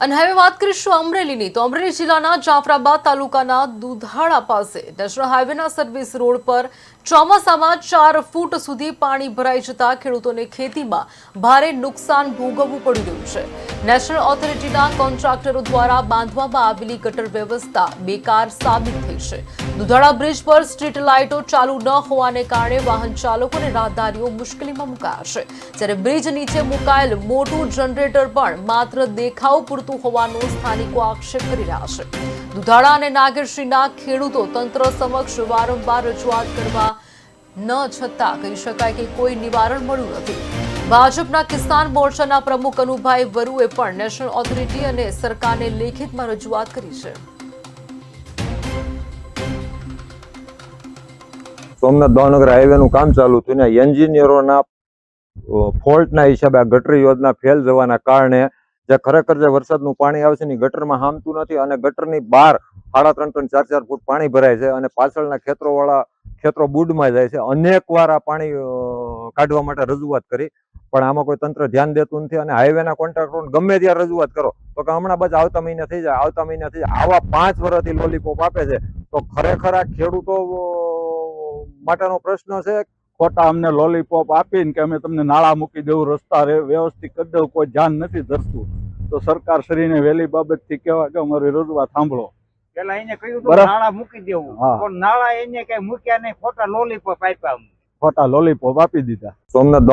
અને હવે વાત કરીશું અમરેલીની. તો અમરેલી જિલ્લાના જાફરાબાદ તાલુકાના દુધાળા પાસે નેશનલ હાઈવેના સર્વિસ રોડ પર ચોમાસામાં ચાર ફૂટ સુધી પાણી ભરાઈ જતા ખેડૂતોને ખેતીમાં ભારે નુકસાન ભોગવવું પડી રહ્યું છે. નેશનલ ઓથોરિટીના કોન્ટ્રાક્ટરો દ્વારા બાંધવામાં આવેલી ગટર વ્યવસ્થા બેકાર સાબિત થઈ છે. દુધાળા બ્રિજ પર સ્ટ્રીટ લાઇટો ચાલુ ન હોવાને કારણે વાહન ચાલકો અને રાહદારીઓ મુશ્કેલીમાં મુકાયા છે. જ્યારે બ્રિજ નીચે મુકાયેલ મોટું જનરેટર પણ માત્ર દેખાવ પૂરતું હોવાનો સ્થાનિકો આક્ષેપ કરી રહ્યા છે. દુધાળા અને નાગરશ્રીના ખેડૂતો તંત્ર સમક્ષ વારંવાર રજૂઆત કરવા ન છતાં કહી શકાય કે કોઈ નિવારણ મળ્યું નથી. ભાજપના કિસાન મોરચાના પ્રમુખ અનુભાઈ વરુએ પણ નેશનલ ઓથોરિટી અને સરકારને લેખિતમાં રજૂઆત કરી છે. સોમનાથ ભાવનગર હાઈવેનું કામ ચાલુ થયું ને એન્જિનિયરોના ફોલ્ટના હિસાબે આ ગટરી યોજના ફેલ જવાના કારણે જે ખરેખર જે વરસાદનું પાણી આવશે ને ઈ ગટરમાં હામતું નથી અને ગટરની બહાર સાડા ત્રણ ત્રણ ચાર ચાર ફૂટ પાણી ભરાય છે અને પાછળના ખેતરોવાળા ખેતરો બુડમાં જાય છે. અનેક વાર આ પાણી કાઢવા માટે રજૂઆત કરી. પણ આમાં કોઈ તંત્ર ધ્યાન દેતું નથી અને હાઈવેના કોન્ટ્રાક્ટરોને ગમે ત્યાં રજૂઆત કરો. તો કે હમણાં બસ આવતા મહિને થઈ જાય, આવતા મહિને થઈ જાય. આવા પાંચ વર્ષથી લોલીપોપ આપે છે. તો ખરેખર આ ખેડૂતો માટેનો પ્રશ્ન છે ખોટા અમને લોલીપોપ આપીને કે અમે તમને નાળા મૂકી દેવું, રસ્તા વ્યવસ્થિત કરી દેવું, કોઈ ધ્યાન નથી ધરતું. તો સરકાર શ્રીને વહેલી બાબતથી કેવા કે અમારી રજૂઆત સાંભળો. પેલા એને કહ્યું નાળા મૂકી દેવું. પણ નાળા એને કઈ મૂક્યા નહીં ખોટા લોલીપોપ આપ્યા ફોટા ખોટા લોલીપોપ આપી દીધા. સોમનાથ